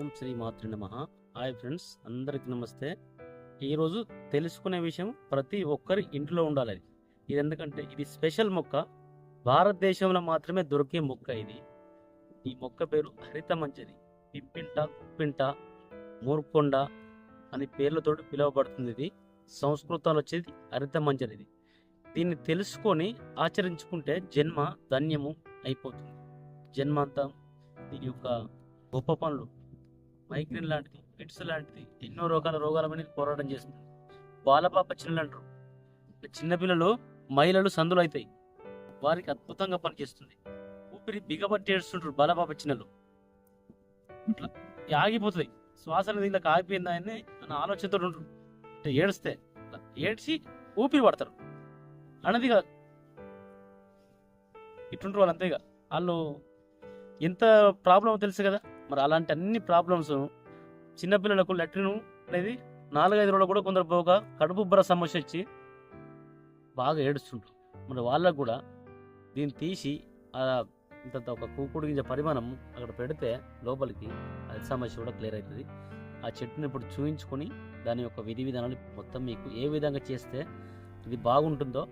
ఓం శ్రీ మాతృ నమ. Hi friends అందరికీ నమస్తే. ఈరోజు తెలుసుకునే విషయం ప్రతి ఒక్కరి ఇంట్లో ఉండాలి. అది. ఇది ఎందుకంటే ఇది స్పెషల్ మొక్క. భారతదేశంలో మాత్రమే దొరికే మొక్క ఇది. ఈ మొక్క పేరు హరిత మంచిది. పిప్పింట కుప్పింట మూర్కొండ అని పేర్లతో పిలువబడుతుంది ఇది. సంస్కృతంలో వచ్చేది హరిత మంజరి ఇది. దీన్ని తెలుసుకొని ఆచరించుకుంటే జన్మ ధన్యము అయిపోతుంది. జన్మ దీని యొక్క గొప్ప పనులు మైగ్రేన్ లాంటిది ఫిట్స్ లాంటిది ఎన్నో రోగాల రోగాల మీద పోరాటం చేస్తుంది బాలపాప చిన్నలు అంటారు అంటే చిన్నపిల్లలు మహిళలు సందులు అవుతాయి. వారికి అద్భుతంగా పనిచేస్తుంది. ఊపిరి బిగబట్టి ఏడుస్తుంటారు బాలపాప చిన్నలు. ఇట్లా ఆగిపోతుంది శ్వాస అనేది ఇలా ఆగిపోయిందా అని అన్న ఆలోచనతో ఉంటారు. అంటే ఏడిస్తే ఏడ్చి ఊపిరి పడతారు. అన్నది కాదు ఇట్లుంటారు వాళ్ళు అంతేగా వాళ్ళు ఎంత ప్రాబ్లం తెలుసు కదా. మరి అలాంటి అన్ని ప్రాబ్లమ్స్ చిన్నపిల్లలకు లెట్రిన్ అనేది నాలుగైదు రోజులు కూడా కొందరు పోగా కడుపు బుర్ర సమస్య వచ్చి బాగా ఏడుస్తుంటారు మరి వాళ్ళకు కూడా దీన్ని తీసి ఆ ఇంత ఒక కూకుడు గింజ పరిమాణం అక్కడ పెడితే లోపలికి అది సమస్య కూడా క్లియర్ అవుతుంది ఆ చెట్టుని ఇప్పుడు చూయించుకొని దాని యొక్క విధి విధానాలు మొత్తం మీకు ఏ విధంగా చేస్తే ఇది బాగుంటుందో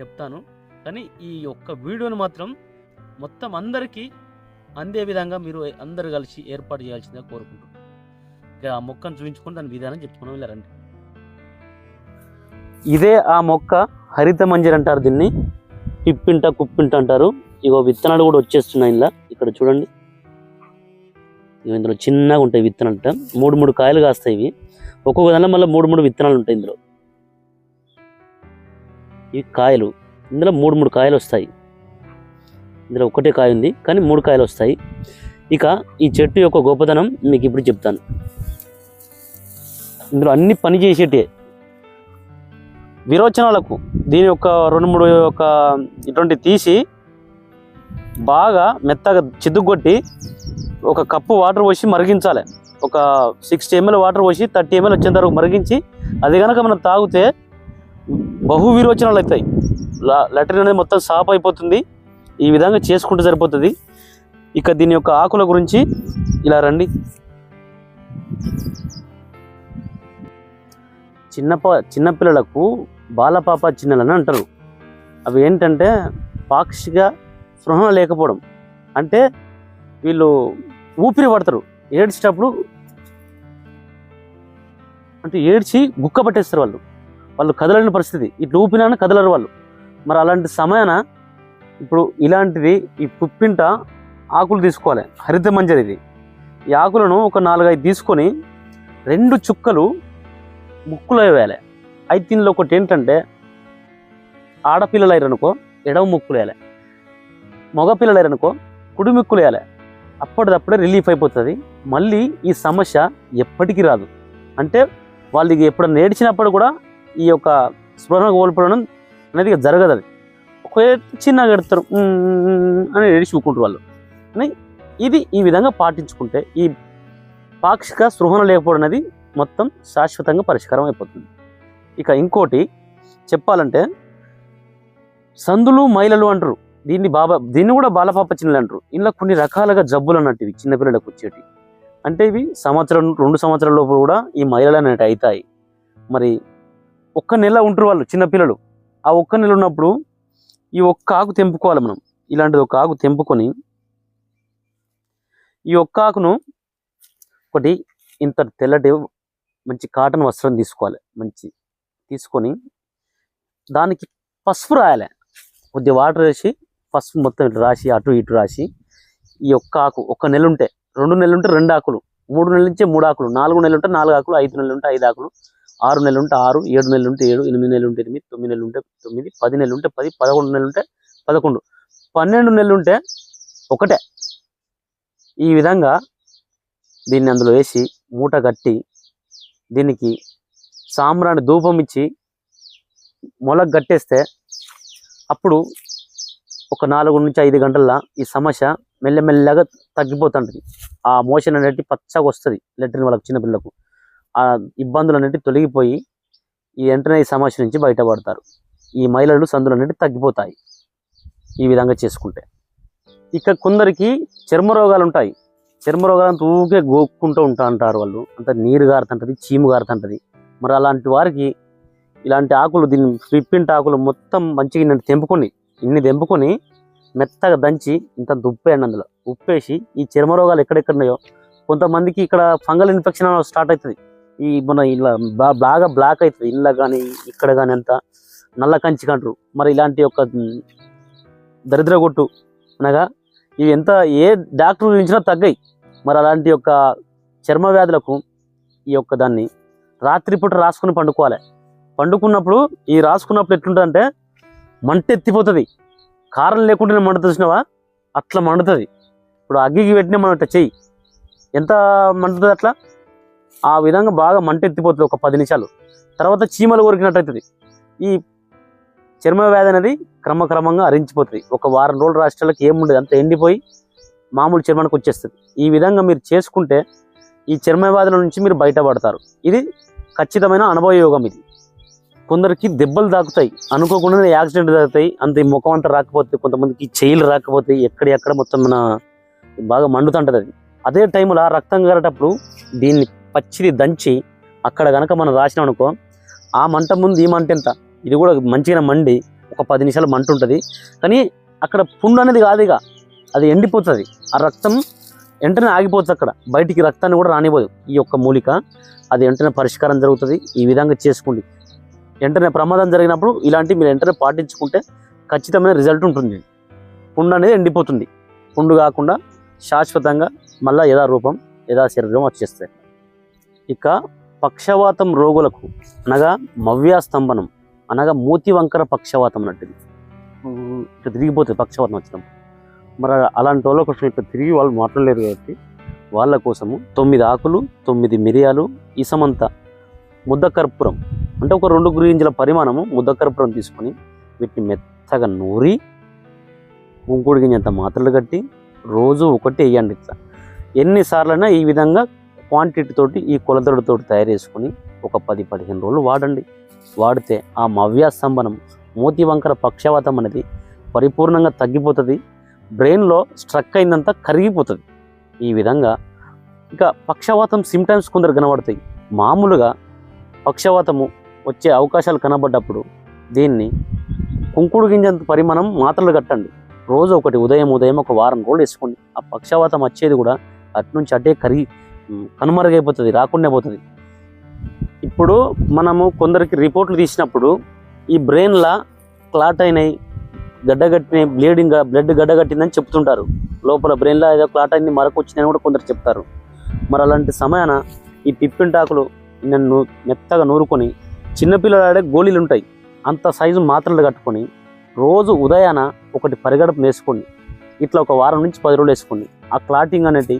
చెప్తాను. కానీ ఈ ఒక్క వీడియోని మాత్రం మొత్తం అందరికీ అందే విధంగా మీరు అందరు కలిసి ఏర్పాటు చేయాల్సిందిగా కోరుకుంటున్నాను ఇక ఆ మొక్కను చూపించుకొని దాని విధానం చెప్పుకుని వెళ్ళారండి. ఇదే ఆ మొక్క హరిత మంజర్ అంటారు దీన్ని. పిప్పింట కుప్పింట అంటారు. ఇగో విత్తనాలు కూడా వచ్చేస్తున్నాయి ఇలా ఇక్కడ చూడండి. ఇగో ఇందులో చిన్నగా ఉంటాయి విత్తనాలు మూడు మూడు కాయలు కాస్తాయి ఇవి. ఒక్కొక్క దానిలో మళ్ళీ మూడు మూడు విత్తనాలు ఉంటాయి ఇందులో. ఇవి కాయలు. ఇందులో మూడు మూడు కాయలు వస్తాయి. ఇందులో ఒకటే కాయ ఉంది కానీ మూడు కాయలు వస్తాయి. ఇక ఈ చెట్టు యొక్క గొప్పతనం మీకు ఇప్పుడు చెప్తాను. ఇందులో అన్ని పని చేసేటే విరోచనాలకు దీని యొక్క రెండు మూడు యొక్క ఇటువంటి తీసి బాగా మెత్తగా చిద్దుకొట్టి ఒక కప్పు వాటర్ పోసి మరిగించాలి. ఒక సిక్స్టీ ఎంఎల్ వాటర్ పోసి థర్టీ ఎంఎల్ వచ్చేంత వరకు మరిగించి అది కనుక మనం తాగితే బహు విరోచనాలు అవుతాయి. లెటర్ అనేది మొత్తం సాఫ్ అయిపోతుంది. ఈ విధంగా చేసుకుంటే సరిపోతుంది. ఇక దీని యొక్క ఆకుల గురించి ఇలా రండి. చిన్నప చిన్నపిల్లలకు బాలపాప చిన్నలని అంటారు. అవి ఏంటంటే పాక్షిక స్పృహ లేకపోవడం. అంటే వీళ్ళు ఊపిరి పడతారు. ఏడ్చేటప్పుడు అంటే ఏడ్చి గుక్క పట్టేస్తారు వాళ్ళు. వాళ్ళు కదలని పరిస్థితి. ఇట్లా ఊపినా కదలరు వాళ్ళు. మరి అలాంటి సమయాన ఇప్పుడు ఇలాంటిది ఈ పుప్పింట ఆకులు తీసుకోవాలి. హరిత మంజరి ఇది. ఈ ఆకులను ఒక నాలుగైదు తీసుకొని రెండు చుక్కలు ముక్కులో వేయాలి. అయితే దీనిలో ఒకటి ఏంటంటే ఆడపిల్లలు అయ్యారనుకో ఎడవ ముక్కులు వేయాలి. మగపిల్లలు అయ్యారనుకో కుడి ముక్కులు వేయాలి. అప్పటిదప్పుడే రిలీఫ్ అయిపోతుంది. మళ్ళీ ఈ సమస్య ఎప్పటికీ రాదు. అంటే వాళ్ళకి ఎప్పుడు నేర్చినప్పుడు కూడా ఈ యొక్క స్పృహ కోల్పోవడం అనేది జరగదు అది చిన్నగా కడతారు. అని ఏడిచిపోకుంటారు వాళ్ళు. అని ఇది ఈ విధంగా పాటించుకుంటే ఈ పాక్షిక స్పృహణ లేకపోవడం అనేది మొత్తం శాశ్వతంగా పరిష్కారం అయిపోతుంది. ఇక ఇంకోటి చెప్పాలంటే సందులు మైలలు అంటారు. దీన్ని బాబా దీన్ని కూడా బాలపాప చిన్నలు అంటారు. ఇందులో కొన్ని రకాలుగా జబ్బులు అన్నట్టు ఇవి చిన్నపిల్లలకు వచ్చేటి. అంటే ఇవి సంవత్సరం రెండు సంవత్సరాల లోపు కూడా ఈ మహిళలు అనేవి అవుతాయి మరి ఒక్క నెల ఉంటారు వాళ్ళు చిన్నపిల్లలు ఆ ఒక్క నెల ఉన్నప్పుడు ఈ ఒక్క ఆకు తెంపుకోవాలి మనం. ఇలాంటిది ఒక ఆకు తెంపుకొని ఈ ఒక్క ఆకును ఒకటి ఇంత తెల్లటి మంచి కాటన్ వస్త్రం తీసుకోవాలి. మంచి తీసుకొని దానికి పసుపు రాయాలి. కొద్ది వాటర్ వేసి పసుపు మొత్తం ఇటు రాసి అటు ఇటు రాసి ఈ ఒక్క ఆకు ఒక్క నెల ఉంటే రెండు నెలలు ఉంటే రెండు ఆకులు మూడు నెలల నుంచే మూడు ఆకులు నాలుగు నెలలు ఉంటే నాలుగు ఆకులు ఐదు నెలలు ఉంటే ఐదు ఆకులు ఆరు నెలలు ఉంటే ఆరు ఏడు నెలలు ఉంటే ఏడు ఎనిమిది నెలలు ఉంటే ఎనిమిది తొమ్మిది నెలలు ఉంటే తొమ్మిది పది నెలలు ఉంటే పది పదకొండు నెలలు ఉంటే పదకొండు. పన్నెండు నెలలు ఉంటే ఒకటే. ఈ విధంగా దీన్ని అందులో వేసి మూట కట్టి దీనికి సాంబ్రాణి ధూపం ఇచ్చి మొలకు కట్టేస్తే అప్పుడు ఒక నాలుగు నుంచి ఐదు గంటల్లో ఈ సమస్య మెల్లమెల్లగా తగ్గిపోతుంటుంది. ఆ మోషన్ అనేది పచ్చగా వస్తుంది లెట్రిన్ వాళ్ళకి చిన్నపిల్లలకు. ఆ ఇబ్బందులు అనేవి తొలగిపోయి ఈ వెంటనే ఈ సమస్య నుంచి బయటపడతారు. ఈ మహిళలు సందులు అనేవి తగ్గిపోతాయి. ఈ విధంగా చేసుకుంటే. ఇక కొందరికి చర్మ రోగాలు ఉంటాయి. చర్మ రోగాలంతా ఊకే గోక్కుంటూ ఉంటా అంటారు వాళ్ళు. అంత నీరు గారుతుంటుంది చీము గారుతుంటుంది. మరి అలాంటి వారికి ఇలాంటి ఆకులు దీన్ని పిప్పింటి ఆకులు మొత్తం మంచిగా ఇన్ని తెంపుకొని ఇన్ని తెంపుకొని మెత్తగా దంచి ఇంత ఉప్పేయండి అందులో. ఉప్పేసి ఈ చర్మ రోగాలు ఎక్కడెక్కడున్నాయో కొంతమందికి ఇక్కడ ఫంగల్ ఇన్ఫెక్షన్ స్టార్ట్ అవుతుంది. ఈ మన ఇలా బా- బాగా బ్లాక్ అవుతుంది ఇళ్ళ కానీ ఇక్కడ కానీ అంతా నల్ల కంచి కంటారు. మరి ఇలాంటి ఒక దరిద్ర కొట్టు అనగా ఇవి ఎంత ఏ డాక్టర్ గురించినా తగ్గాయి. మరి అలాంటి యొక్క చర్మ వ్యాధులకు ఈ యొక్క దాన్ని రాత్రిపూట రాసుకుని పండుకోవాలి. పండుకున్నప్పుడు ఈ రాసుకున్నప్పుడు ఎట్లుంటుందంటే మంట ఎత్తిపోతుంది కారం లేకుండానే మంట చూసినావా? అట్లా మండుతుంది. ఇప్పుడు అగ్గికి పెట్టినా మనం ఇట్లా చెయ్యి. ఎంత మండుతుంది అట్లా? ఆ విధంగా బాగా మంట ఎత్తిపోతుంది ఒక పది నిమిషాలు. తర్వాత చీమలు కొరికినట్టయితుంది. ఈ చర్మ వ్యాధి అనేది క్రమక్రమంగా అరించిపోతుంది ఒక వారం రోజులు రాష్ట్రాలకు ఏముండదు అంత ఎండిపోయి మామూలు చర్మానికి వచ్చేస్తుంది. ఈ విధంగా మీరు చేసుకుంటే ఈ చర్మ వ్యాధుల నుంచి మీరు బయటపడతారు. ఇది ఖచ్చితమైన అనుభవ యోగం ఇది. కొందరికి దెబ్బలు తాకుతాయి. అనుకోకుండానే యాక్సిడెంట్ తాగుతాయి అంత ఈ ముఖం అంతా రాకపోతే కొంతమందికి చేయిలు రాకపోతే ఎక్కడ ఎక్కడ మొత్తం మన బాగా మండుతుంటుంది అది. అదే టైంలో రక్తం కారేటప్పుడు దీన్ని పచ్చిది దంచి అక్కడ కనుక మనం రాసినాం అనుకో ఆ మంట ముందు ఈ మంట ఎంత? ఇది కూడా మంచిగా మండి ఒక పది నిమిషాలు మంట ఉంటుంది. కానీ అక్కడ పుండు అనేది కాదు ఇక. అది ఎండిపోతుంది. ఆ రక్తం వెంటనే ఆగిపోతుంది అక్కడ. బయటికి రక్తాన్ని కూడా రానివ్వదు ఈ యొక్క మూలిక. అది వెంటనే పరిష్కారం జరుగుతుంది. ఈ విధంగా చేసుకోండి. వెంటనే ప్రమాదం జరిగినప్పుడు ఇలాంటివి మీరు వెంటనే పాటించుకుంటే ఖచ్చితమైన రిజల్ట్ ఉంటుంది. పుండు అనేది ఎండిపోతుంది. పుండు కాకుండా శాశ్వతంగా మళ్ళా యథారూపం యథా శరీరం వచ్చేస్తాయి. ఇక పక్షవాతం రోగులకు అనగా మవ్యాస్తంభనం అనగా మూతి వంకర పక్షవాతం అన్నట్టు ఇట్లా తిరిగిపోతుంది పక్షవాతం వచ్చినప్పుడు మరి అలాంటి వాళ్ళ కోసం ఇట్లా తిరిగి వాళ్ళు మాట్లాడలేరు కాబట్టి వాళ్ళ కోసము తొమ్మిది ఆకులు తొమ్మిది మిరియాలు ఇసమంత ముద్ద కర్పూరం అంటే ఒక రెండు గురింజల పరిమాణము ముద్ద కర్పూరం తీసుకొని వీటిని మెత్తగా నూరి కుంకుడు గింజంత మాత్రలు కట్టి రోజు ఒకటి వేయండి ఇట్లా. ఎన్నిసార్లైనా ఈ విధంగా క్వాంటిటీ తోటి ఈ కొలతలతో తయారు చేసుకొని ఒక పది పదిహేను రోజులు వాడండి. వాడితే ఆ మవ్యాస్తంభనం మూతి వంకర పక్షవాతం అనేది పరిపూర్ణంగా తగ్గిపోతుంది. బ్రెయిన్లో స్ట్రక్ అయిందంతా కరిగిపోతుంది. ఈ విధంగా ఇక పక్షవాతం సిమ్టమ్స్ కొందరు కనబడతాయి. మామూలుగా పక్షవాతము వచ్చే అవకాశాలు కనబడ్డప్పుడు దీన్ని కుంకుడు గింజంత పరిమాణం మాత్రలు కట్టండి. రోజు ఒకటి ఉదయం ఉదయం ఒక వారం రోజులు వేసుకోండి. ఆ పక్షవాతం వచ్చేది కూడా అటు నుంచి అటే కరిగి కనుమరుగైపోతుంది రాకుండా పోతుంది. ఇప్పుడు మనము కొందరికి రిపోర్ట్లు తీసినప్పుడు ఈ బ్రెయిన్లా క్లాట్ అయినాయి గడ్డగట్టినాయి బ్లీడింగ్ బ్లడ్ గడ్డగట్టిందని చెప్తుంటారు. లోపల బ్రెయిన్లో ఏదో క్లాట్ అయింది మరొక వచ్చిందని కూడా కొందరు చెప్తారు. మరి అలాంటి సమయాన ఈ పిప్పింటాకులు నన్ను మెత్తగా నూరుకొని చిన్నపిల్లలు ఆడే గోళీలు ఉంటాయి. అంత సైజు మాత్రలు కట్టుకొని రోజు ఉదయాన ఒకటి పరిగడపు వేసుకోండి ఇట్లా ఒక వారం నుంచి పది రోజులు వేసుకోండి. ఆ క్లాటింగ్ అనేది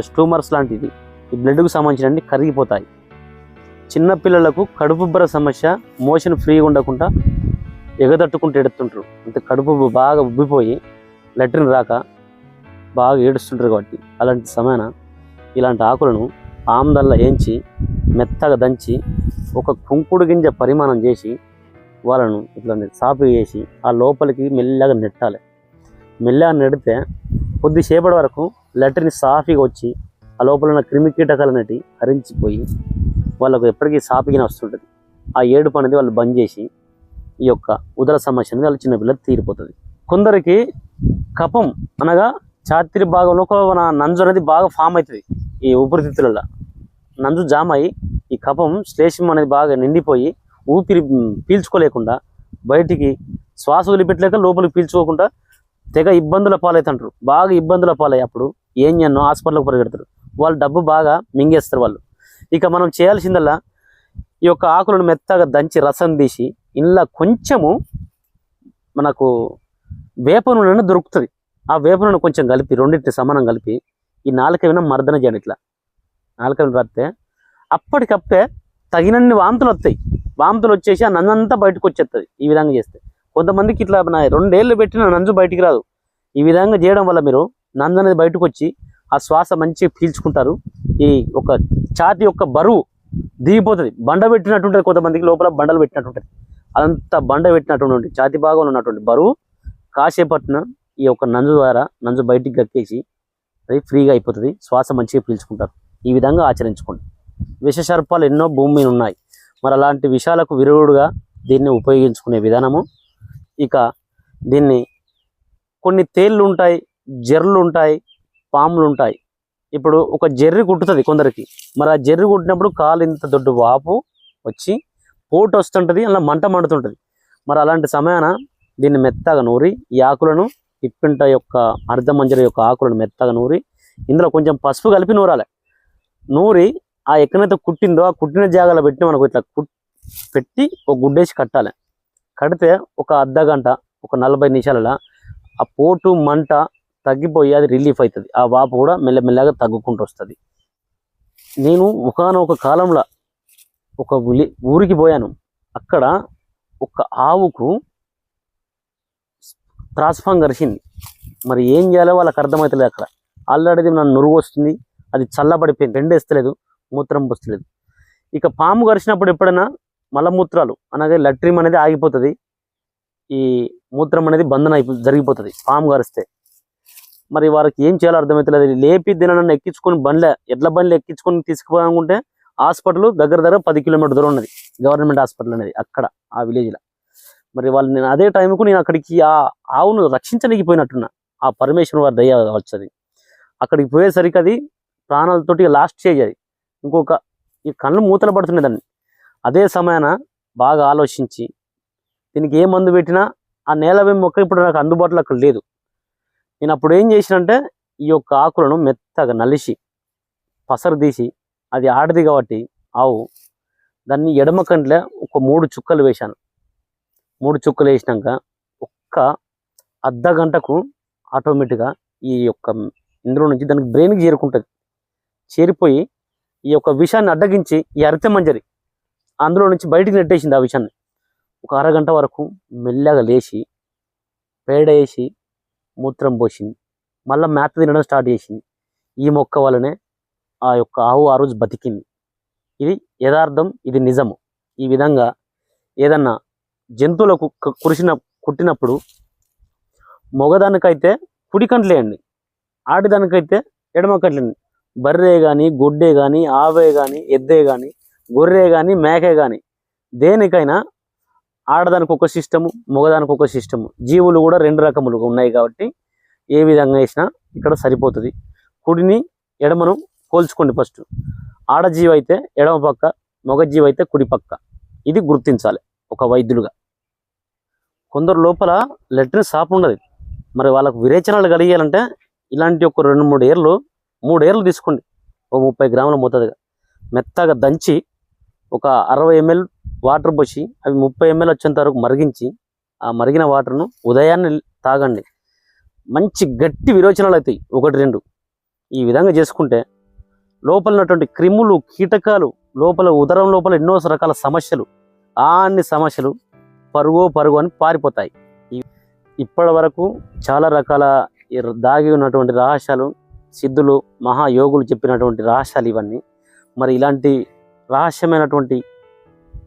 స్టూమర్స్ లాంటిది. ఈ బ్లడ్కు సంబంధించినవి కరిగిపోతాయి. చిన్నపిల్లలకు కడుపుబ్బర సమస్య మోషన్ ఫ్రీగా ఉండకుండా ఎగదట్టుకుంటూ ఎడుతుంటారు. అంటే కడుపు బాగా ఉబ్బిపోయి లెట్రిన్ రాక బాగా ఏడుస్తుంటారు కాబట్టి అలాంటి సమయాన ఇలాంటి ఆకులను ఆమ్దల్లా ఏంచి మెత్తగా దంచి ఒక కుంకుడు గింజ పరిమాణం చేసి వాళ్ళను ఇట్లా సాపు చేసి ఆ లోపలికి మెల్లగా నెట్టాలి. మెల్లగా నెడితే కొద్దిసేపటి వరకు లెటర్ని సాఫీగా వచ్చి ఆ లోపల ఉన్న క్రిమి కీటకాలు అనేటివి హరించిపోయి వాళ్ళకు ఎప్పటికీ సాఫీగా వస్తుంటుంది. ఆ ఏడుపు అనేది వాళ్ళు బంద్ చేసి ఈ యొక్క ఉదర సమస్య అనేది వాళ్ళ చిన్నపిల్లలు తీరిపోతుంది. కొందరికి కఫం అనగా ఛాతీ భాగంలో ఒక నంజు అనేది బాగా ఫామ్ అవుతుంది ఈ ఊపిరితిత్తులలో నంజు జామ్ అయ్యి ఈ కఫం శ్లేషం అనేది బాగా నిండిపోయి ఊపిరి పీల్చుకోలేకుండా బయటికి శ్వాస వదిలిపెట్టలేక లోపలికి పీల్చుకోకుండా తెగ ఇబ్బందుల పాలవుతుంటారు. బాగా ఇబ్బందుల పాలయ్యి అప్పుడు ఏం చేయను హాస్పిటల్కి పరిగెడతారు. వాళ్ళు డబ్బు బాగా మింగేస్తారు వాళ్ళు. ఇక మనం చేయాల్సిందల్లా ఈ యొక్క ఆకులను మెత్తగా దంచి రసం తీసి ఇంట్లో కొంచెము మనకు వేప నూనె దొరుకుతుంది. ఆ వేప నూనె కొంచెం కలిపి రెండింటి సమానం కలిపి ఈ నాలుక విన మర్దన చేయండి ఇట్లా. నాలుక రాస్తే అప్పటికప్పుడే తగినన్ని వాంతులు వస్తాయి. వాంతులు వచ్చేసి ఆ నందంతా బయటకు వచ్చేస్తుంది ఈ విధంగా చేస్తే. కొంతమందికి ఇట్లా నా రెండేళ్ళు పెట్టిన నంజు బయటికి రాదు. ఈ విధంగా చేయడం వల్ల మీరు నంజు అనేది బయటకు వచ్చి ఆ శ్వాస మంచిగా పీల్చుకుంటారు. ఈ ఒక ఛాతి యొక్క బరువు దిగిపోతుంది. బండ పెట్టినట్టు ఉంటుంది కొంతమందికి లోపల బండలు పెట్టినట్టుంటుంది. అదంతా బండ పెట్టినటువంటి ఛాతి భాగంలో ఉన్నటువంటి బరువు కాసేపట్న ఈ యొక్క నంజు ద్వారా నంజు బయటికి గక్కేసి అది ఫ్రీగా అయిపోతుంది. శ్వాస మంచిగా పీల్చుకుంటారు. ఈ విధంగా ఆచరించుకోండి. విషసర్పాలు ఎన్నో భూమి మీద ఉన్నాయి. మరి అలాంటి విషయాలకు విరుగుడుగా దీన్ని ఉపయోగించుకునే విధానము. ఇక దీన్ని కొన్ని తేళ్ళు ఉంటాయి జెర్లు ఉంటాయి పాములు ఉంటాయి ఇప్పుడు ఒక జెర్రి కుట్టుతుంది కొందరికి. మరి ఆ జెర్రి కుట్టినప్పుడు కాలు ఇంత దొడ్డు వాపు వచ్చి పోటు వస్తుంటుంది అలా మంట మండుతుంటుంది. మరి అలాంటి సమయాన దీన్ని మెత్తగా నూరి ఈ ఆకులను ఇప్పింట యొక్క అర్ధమంజర యొక్క ఆకులను మెత్తగా నూరి ఇందులో కొంచెం పసుపు కలిపి నూరాలి. నూరి ఆ ఎక్కడైతే కుట్టిందో ఆ కుట్టిన జాగాలో పెట్టి మనకు ఇట్లా కుట్ పెట్టి ఒక గుడ్డేసి కట్టాలి. కడితే ఒక అర్ధ గంట ఒక నలభై నిమిషాలలో ఆ పోటు మంట తగ్గిపోయి అది రిలీఫ్ అవుతుంది. ఆ వాపు కూడా మెల్లమెల్లగా తగ్గుకుంటూ వస్తుంది. నేను ఒకనొక కాలంలో ఒక విలి ఊరికి పోయాను. అక్కడ ఒక ఆవుకు త్రాస్ఫాం కరిచింది మరి ఏం చేయాలో వాళ్ళకి అర్థమవుతలేదు అక్కడ. ఆల్రెడీ నన్ను నురుగు వస్తుంది. అది చల్లబడిపోయింది. రెండేస్తలేదు. మూత్రం పోస్తలేదు. ఇక పాము కరిచినప్పుడు ఎప్పుడైనా మలమూత్రాలు అనగా లట్రిమ్ అనేది ఆగిపోతుంది. ఈ మూత్రం అనేది బంధన అయిపో జరిగిపోతుంది. పాము కరిస్తే. మరి వారికి ఏం చేయాలో అర్థమవుతలేదు లేపి దిననన్ను ఎక్కించుకొని బండ్లే ఎడ్ల బండ్లు ఎక్కించుకొని తీసుకుపోయామంటే హాస్పిటల్ దగ్గర దగ్గర పది కిలోమీటర్ దూరం ఉన్నది. గవర్నమెంట్ హాస్పిటల్ అనేది అక్కడ ఆ విలేజ్లో మరి వాళ్ళు నేను అదే టైంకు నేను అక్కడికి ఆ ఆవును రక్షించడానికి పోయినట్టున్నా ఆ పరమేశ్వరం వారి దయ వచ్చది. అక్కడికి పోయేసరికి అది ప్రాణాలతోటి లాస్ట్ స్టేజ్ అది. ఇంకొక ఈ కళ్ళు మూతలు పడుతున్నాయి దాన్ని. అదే సమయాన బాగా ఆలోచించి దీనికి ఏ మందు పెట్టినా ఆ నేల మొక్క ఇప్పుడు నాకు అందుబాటులో అక్కడ లేదు. నేను అప్పుడు ఏం చేసినంటే ఈ యొక్క ఆకులను మెత్తగా నలిసి పసరు తీసి అది ఆడది కాబట్టి ఆవు దాన్ని ఎడమ కంట్లే ఒక మూడు చుక్కలు వేశాను. మూడు చుక్కలు వేసినాక ఒక్క అర్ధ గంటకు ఆటోమేటిక్గా ఈ యొక్క ఇందులో నుంచి దానికి బ్రెయిన్కి చేరుకుంటుంది. చేరిపోయి ఈ యొక్క విషాన్ని అడ్డగించి ఈ అరిత మంజరి అందులో నుంచి బయటికి నెట్టేసింది ఆ విషాన్ని. ఒక అరగంట వరకు మెల్లగా లేచి పేడ వేసి మూత్రం పోసింది. మళ్ళీ మేత తినడం స్టార్ట్ చేసింది. ఈ మొక్క వలనే ఆ యొక్క ఆవు ఆ రోజు బతికింది. ఇది యథార్థం ఇది నిజము. ఈ విధంగా ఏదన్నా జంతువులకు కురిసిన కుట్టినప్పుడు మగదానికైతే కుడి కంట్లేయండి ఆడిదానికైతే ఎడమ కంట్లేయండి బర్రె కానీ గొడ్డే కానీ ఆవే కానీ ఎద్దే కానీ గొర్రె కానీ మేకే కానీ దేనికైనా ఆడదానికి ఒక సిస్టము మగదానికి ఒక సిస్టము. జీవులు కూడా రెండు రకములుగా ఉన్నాయి కాబట్టి ఏ విధంగా వేసినా ఇక్కడ సరిపోతుంది. కుడిని ఎడమను పోల్చుకోండి ఫస్ట్. ఆడజీవి అయితే ఎడమ పక్క మగజీవి అయితే కుడి పక్క. ఇది గుర్తించాలి ఒక వైద్యులుగా. కొందరు లోపల లెట్రిన్ సాప్ ఉండదు మరి వాళ్ళకు విరేచనాలు కలిగాలంటే ఇలాంటి ఒక రెండు మూడు ఏర్లు మూడు ఏర్లు తీసుకోండి. ఒక ముప్పై గ్రాముల మోతాదుగా. మెత్తగా దంచి ఒక అరవై ఎంఎల్ వాటర్ పోసి అవి ముప్పై ఎంఎల్ వచ్చేంత వరకు మరిగించి ఆ మరిగిన వాటర్ను ఉదయాన్నే తాగండి. మంచి గట్టి విరోచనాలు అవుతాయి ఒకటి రెండు. ఈ విధంగా చేసుకుంటే లోపల ఉన్నటువంటి క్రిములు కీటకాలు లోపల ఉదరం లోపల ఎన్నో రకాల సమస్యలు అన్ని సమస్యలు పరుగు పరుగు అని పారిపోతాయి. ఇప్పటి వరకు చాలా రకాల దాగి ఉన్నటువంటి రహస్యాలు సిద్ధులు మహాయోగులు చెప్పినటువంటి రహస్యాలు ఇవన్నీ. మరి ఇలాంటి రహస్యమైనటువంటి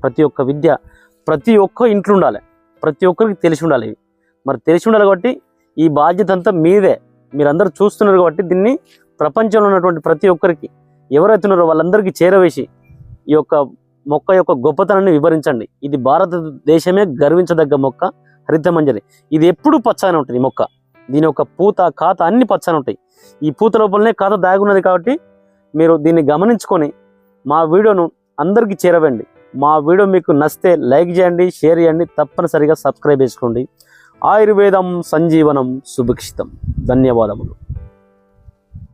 ప్రతి ఒక్క విద్య ప్రతి ఒక్క ఇంట్లో ఉండాలి. ప్రతి ఒక్కరికి తెలిసి ఉండాలి ఇవి. మరి తెలిసి ఉండాలి కాబట్టి ఈ బాధ్యత అంతా మీదే. మీరందరూ చూస్తున్నారు కాబట్టి దీన్ని ప్రపంచంలో ఉన్నటువంటి ప్రతి ఒక్కరికి ఎవరైతే ఉన్నారో వాళ్ళందరికీ చేరవేసి ఈ యొక్క మొక్క యొక్క గొప్పతనాన్ని వివరించండి. ఇది భారతదేశమే గర్వించదగ్గ మొక్క హరితమంజరి. ఇది ఎప్పుడు పచ్చగానే ఉంటుంది ఈ మొక్క. దీని యొక్క పూత కాత అన్ని పచ్చగానే ఉంటాయి. ఈ పూత లోపలనే కాత దాగున్నది కాబట్టి మీరు దీన్ని గమనించుకొని మా వీడియోను అందరికీ చేరవండి మా వీడియో మీకు నచ్చితే లైక్ చేయండి షేర్ చేయండి తప్పనిసరిగా సబ్స్క్రైబ్ చేసుకోండి. ఆయుర్వేదం సంజీవనం సుభిక్షితం. ధన్యవాదములు.